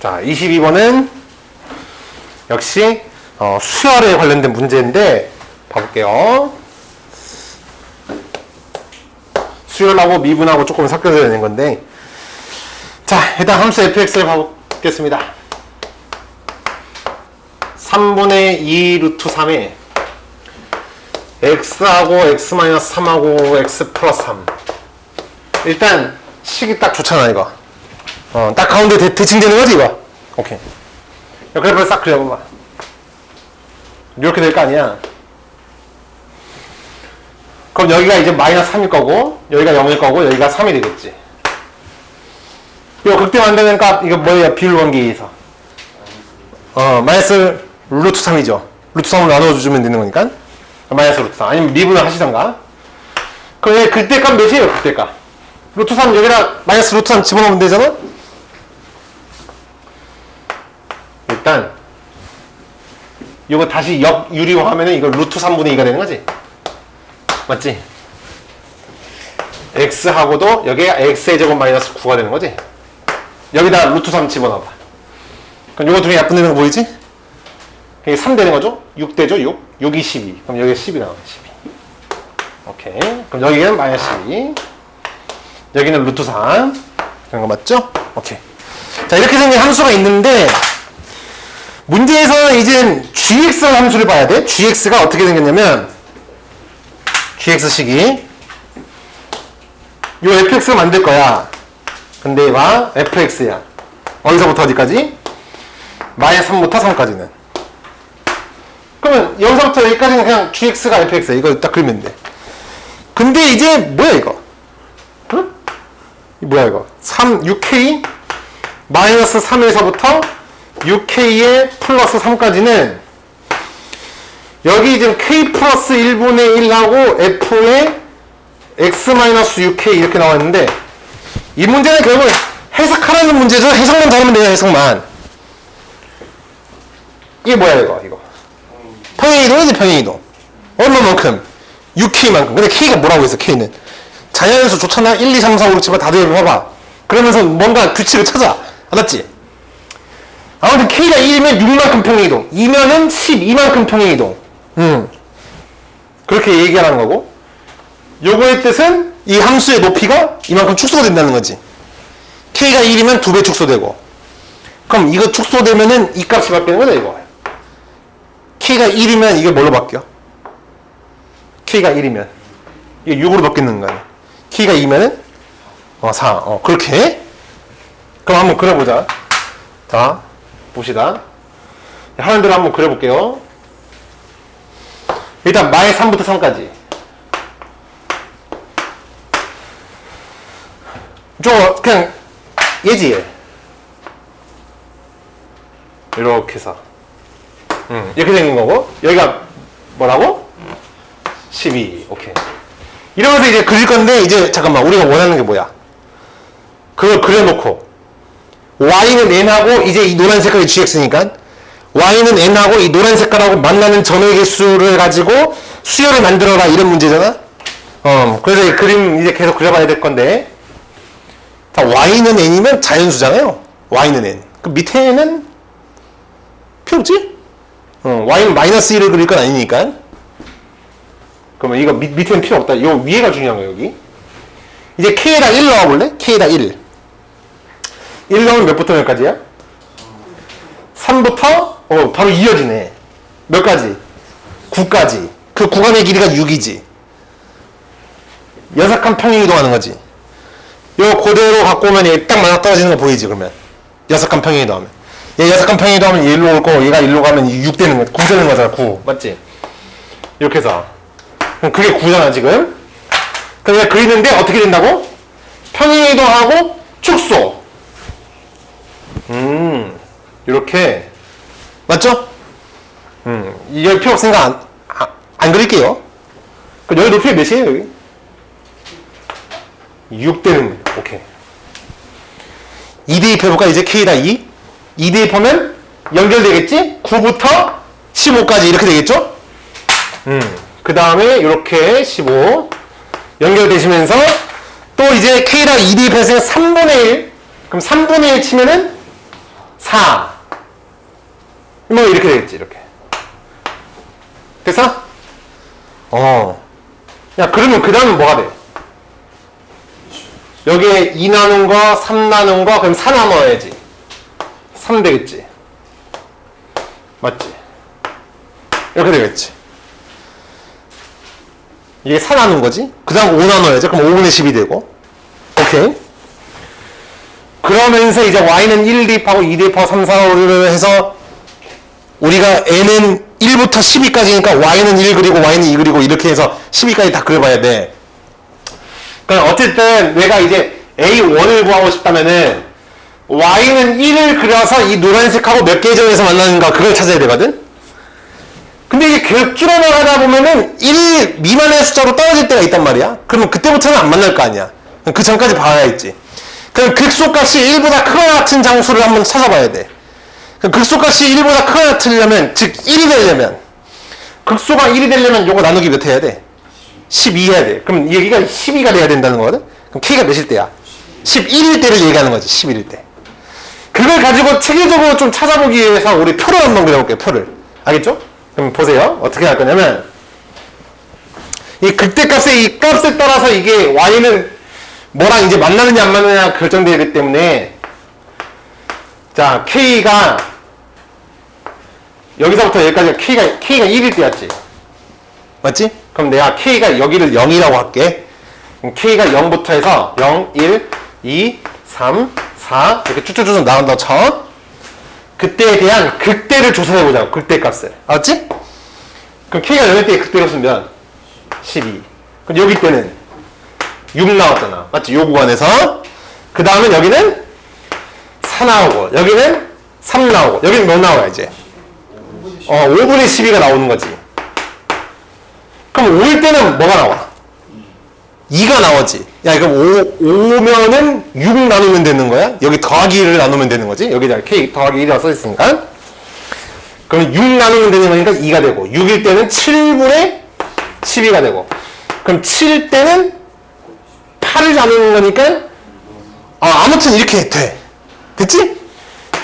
자, 22번은 역시 어, 수열에 관련된 문제인데 봐볼게요. 수열하고 미분하고 조금 섞여서 되는 건데 자, 일단 함수 fx를 봐보겠습니다. 3분의 2 루트 3에 x하고 x-3하고 x 플러스 3 일단 식이 딱 좋잖아 이거 어, 딱 가운데 대, 대칭되는 거지 이거? 오케이. 야, 그래프를 싹 그려봐봐. 이렇게 될 거 아니야. 그럼 여기가 이제 마이너스 3일 거고 여기가 0일 거고 여기가 3이 되겠지. 이거 극대 만드니까 이거 뭐예요? 비율 의해서. 어 마이너스 루트 3이죠. 루트 3으로 나눠주면 되는 거니까. 마이너스 루트 3 아니면 미분을 하시던가. 그럼 얘 그때값 몇이에요? 그때값? 루트 3 여기다 마이너스 루트 3 집어넣으면 되잖아 일단 이거 다시 역유리화하면 이거 루트 3분의 2가 되는 거지 맞지? x하고도 여기가 x의 제곱 마이너스 9가 되는 거지 여기다 루트 3 집어넣어봐 그럼 요거 중에 약분되는 거 보이지? 이게 3 되는 거죠? 6 되죠? 6 6이 12 그럼 여기 10이 나와요 12 오케이 그럼 여기는 마이너스 12 여기는 루트 3 그런 거 맞죠? 오케이 자 이렇게 생긴 함수가 있는데 문제에서는 이제 gx 함수를 봐야 돼. Gx가 어떻게 생겼냐면 gx식이 요 fx를 만들 거야. 근데 얘가 fx야. 어디서부터 어디까지? 마이너스 3부터 3까지는. 그러면 여기서부터 여기까지는 그냥 gx가 fx야. 이거 딱 그리면 돼. 근데 이제 뭐야 이거? 응? 이 뭐야 이거? 3 6k 마이너스 3에서부터 6k의 플러스 3까지는 여기 지금 k 플러스 1분의 1하고 f의 x 마이너스 6k 이렇게 나와 있는데 이 문제는 결국 해석하라는 문제죠? 해석만 잘하면 돼요 해석만. 이게 뭐야 이거 이거? 평행이동이지 평행이동. 얼마만큼? 6k만큼. 근데 k가 뭐라고 했어 k는? 자연수 좋잖아? 1, 2, 3, 4, 5, 6, 7, 8다 대입해봐. 그러면서 뭔가 규칙을 찾아. 알았지? 아무튼 k가 1이면 6만큼 평행이동 2면은 12만큼 평행이동. 음. 그렇게 얘기하는 거고. 요거의 뜻은 이 함수의 높이가 이만큼 축소가 된다는 거지. K가 1이면 2배 축소되고. 그럼 이거 축소되면은 이 값이 바뀌는 거죠 이거. K가 1이면 이게 뭘로 바뀌어? k가 1이면. 이게 6으로 바뀌는 거야. K가 2면은 어, 4 어, 그렇게? 그럼 한번 그려보자. 자 봅시다 하는 대로 한번 그려볼게요. 일단 마의 3부터 3까지. 저 그냥 예지 얘. 이렇게 해서. 음, 이렇게 생긴 거고 여기가 뭐라고? 12 오케이. 이러면서 이제 그릴 건데 이제 잠깐만 우리가 원하는 게 뭐야? 그걸 그려놓고 y는 n하고 이제 이 노란 색깔이 gx니까 y는 n하고 이 노란 색깔하고 만나는 점의 개수를 가지고 수열을 만들어라 이런 문제잖아 어 그래서 이 그림 이제 계속 그려봐야 될 건데 자, y는 n이면 자연수잖아요. y는 n. 그 밑에는 필요 없지? 어, y는 마이너스 1을 그릴 건 아니니까. 그러면 이거 밑, 밑에는 필요 없다. 요 위에가 중요한 거야, 여기. 이제 k에다 1 넣어볼래? k에다 1. 1 넣으면 몇부터 몇까지야? 3부터, 어, 바로 이어지네. 몇 가지? 9까지. 그 구간의 길이가 6이지. 여섯 칸 평행 이동하는 거지. 요 그대로 갖고 오면 얘 딱 맞아 떨어지는 거 보이지 그러면 여섯 칸 평행이도 하면 얘 여섯 칸 평행이도 하면 얘 일로 올 거고 얘가 일로 가면 6 되는 거, 9 되는 거잖아 9 맞지? 이렇게 해서 그럼 그게 9잖아 지금 얘 그리는데 어떻게 된다고? 평행 이동하고 축소 음 이렇게 맞죠? 음 이게 필요 없으니까 안, 안, 안 그릴게요 그럼 여기 높이가 몇이에요 여기? 6 되는 거. 오케이. 2 대입 해볼까? 이제 K다 2. 2 대입 하면 연결되겠지? 9부터 15까지 이렇게 되겠죠? 음. 그 다음에 이렇게 15 연결되시면서 또 이제 K다 2 대입해서 3분의 1. 그럼 3분의 1 치면은 4 4. 뭐 이렇게 되겠지, 이렇게. 됐어? 어. 야, 그러면 그 다음은 뭐가 돼? 여기에 2 나눈 거, 3 나눈 거, 그럼 4 나눠야지. 3 되겠지. 맞지? 이렇게 되겠지. 이게 4 나눈 거지? 그 다음 5 나눠야지. 그럼 5분의 10이 되고. 오케이. 그러면서 이제 y는 1 대입하고 2 대입하고 3, 4, 5를 해서 우리가 n은 1부터 12까지니까 y는 1 그리고 y는 2 그리고 이렇게 해서 12까지 다 그려봐야 돼. 그럼 어쨌든 내가 이제 A1을 구하고 싶다면은 y는 1을 그려서 이 노란색하고 몇 개 점에서 만나는가 그걸 찾아야 되거든? 근데 이게 계속 줄어나가다 보면은 1 미만의 숫자로 떨어질 때가 있단 말이야. 그러면 그때부터는 안 만날 거 아니야. 그 전까지 봐야 있지. 그럼 극소값이 1보다 크거나 같은 장수를 한번 찾아봐야 돼. 그럼 극소값이 1보다 크거나 같으려면, 즉 1이 되려면, 극소가 1이 되려면 요거 나누기 몇 해야 돼? 12 해야 돼. 그럼 여기가 12가 돼야 된다는 거거든? 그럼 K가 몇일 때야? 11일 때를 얘기하는 거지, 11일 때. 그걸 가지고 체계적으로 좀 찾아보기 위해서 우리 표를 한번 그려볼게요, 표를. 알겠죠? 그럼 보세요. 어떻게 할 거냐면, 이 극대값의 이 값에 따라서 이게 y는 뭐랑 이제 만나느냐 안 만나느냐 결정되기 때문에. 자 k가 여기서부터 여기까지 k가 k가 1일 때였지. 맞지? 그럼 내가 k가 여기를 0이라고 할게. k가 0부터 해서 0, 1, 2, 3, 4 이렇게 쭉쭉쭉 나간다 쳐. 그때에 대한 극대를 조사해 보자고 극대 값을. 알았지? 그럼 k가 0일 때 극대로 쓰면 12 그럼 여기 때는 6 나왔잖아. 맞지? 요 구간에서. 그 다음에 여기는 4 나오고, 여기는 3 나오고, 여기는 몇 나와야 이제? 어, 5분의 12가 나오는 거지. 그럼 5일 때는 뭐가 나와? 2가 나오지. 야, 이거 5, 5면은 6 나누면 되는 거야? 여기 더하기 1을 나누면 되는 거지? 여기다 K 더하기 1이라고 써있으니까. 그럼 6 나누면 되는 거니까 2가 되고, 6일 때는 7분의 12가 되고, 그럼 7일 때는 8을 나누는 거니까 아, 아무튼 이렇게 돼. 됐지?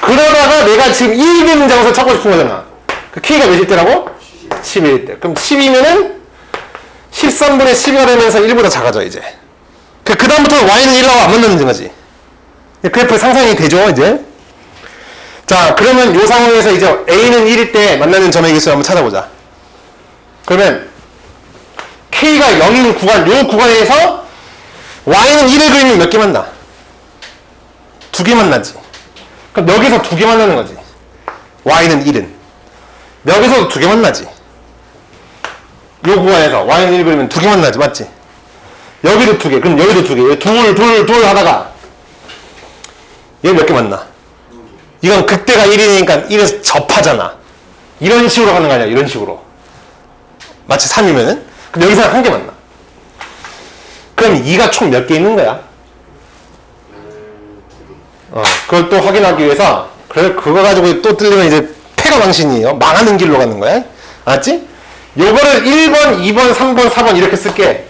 그러다가 내가 지금 1이 되는 장소 찾고 싶은 거잖아. 그 K가 몇일 때라고? 11일 때. 그럼 10이면은 13분의 12가 되면서 1보다 작아져, 이제. 그, 그다음부터 Y는 1하고 안 만나는 거지. 그래프 상상이 되죠, 이제? 자, 그러면 이 상황에서 이제 A는 1일 때 만나는 점의 개수를 한번 찾아보자. 그러면 K가 0인 구간, 요 구간에서 y는 1을 그리면 몇 개 만나? 두 개 만나지. 그럼 여기서 두 개 만나는 거지. y는 1은. 여기서도 두 개 만나지. 요 구간에서 y는 1 그리면 두 개 만나지. 맞지? 여기도 두 개. 그럼 여기도 두 개. 둘, 둘, 둘 하다가 얘 몇 개 만나? 이건 극대가 1이니까 1에서 접하잖아. 이런 식으로 가는 거 아니야. 이런 식으로. 마치 3이면은. 그럼 여기서 한 개 만나. 그럼 2가 총 몇 개 있는 거야? 어, 그걸 또 확인하기 위해서, 그래, 그거 가지고 또 뚫리면 이제 패가 망신이에요. 망하는 길로 가는 거야. 알았지? 요거를 1번, 2번, 3번, 4번 이렇게 쓸게.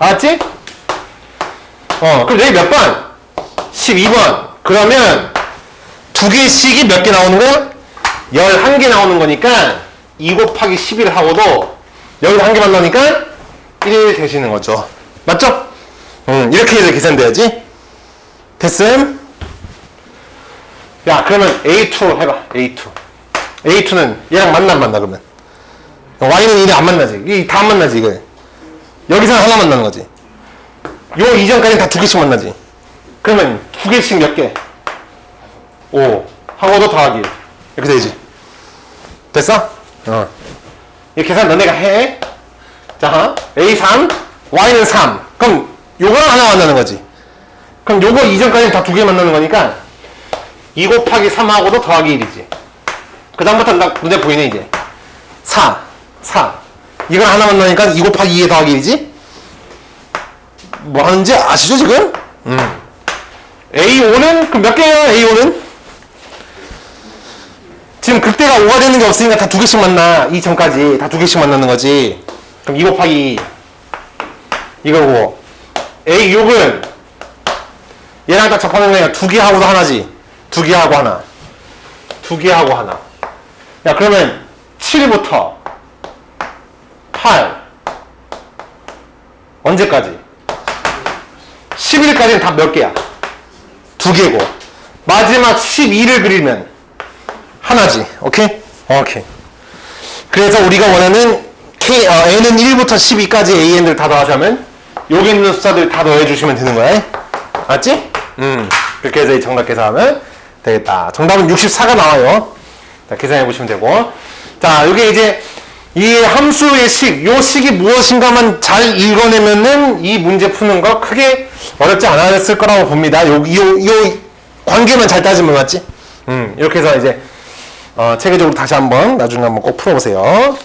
알았지? 어, 그럼 여기 몇 번? 12번. 그러면 두 개씩이 몇 개 나오는 거야? 11개 나오는 거니까 2 곱하기 11을 하고도 여기서 한 개만 나오니까 1 되시는 거죠. 맞죠? 음, 이렇게 해서 계산돼야지. 됐음? 야, 그러면 A2 해봐. A2. A2는 얘랑 만나 안 만나, 그러면? Y는 1이 안 만나지. 이 다 안 만나지, 이거. 여기서는 하나 만나는 거지. 요 이전까지는 다 두 개씩 만나지. 그러면 두 개씩 몇 개? 5. 하고도 더하기. 이렇게 되지. 됐어? 어. 이 계산 너네가 해. 자, A3, Y는 3. 그럼 요거랑 하나 만나는 거지. 그럼 요거 이전까지는 다 두 개 만나는 거니까 2 곱하기 3하고도 더하기 1이지. 그 다음부터 나 눈에 보이네 이제. 4, 4. 이걸 하나 만나니까 2 곱하기 2에 더하기 1이지. 뭐 하는지 아시죠 지금? 음. A5는 그럼 몇 개예요 A5는? 지금 극대가 5가 되는 게 없으니까 다 두 개씩 만나. 이 전까지 다 두 개씩 만나는 거지. 그럼 2 곱하기 2. 이거고. A6은 얘랑 딱 접하는 거니까 두개 하고도 하나지. 두 개 하고 하나. 두 개 하고 하나. 야, 그러면 7부터 8. 언제까지? 11까지는 다 몇 개야? 두 개고. 마지막 12를 그리면 하나지. 오케이? 오케이. 그래서 우리가 원하는 K, 어, N은 1부터 12까지 AN들 다 더하자면 여기 있는 숫자들 다 더해주시면 되는 거야. 맞지? 음. 그렇게 해서 이 정답 계산하면 되겠다. 정답은 64가 나와요. 자, 계산해 보시면 되고. 자, 여기 이제 이 함수의 식, 요 식이 무엇인가만 잘 읽어내면은 이 문제 푸는 거 크게 어렵지 않았을 거라고 봅니다. 요, 요, 요 관계만 잘 따지면 맞지? 음, 이렇게 해서 이제 어, 체계적으로 다시 한번 나중에 한번 꼭 풀어보세요.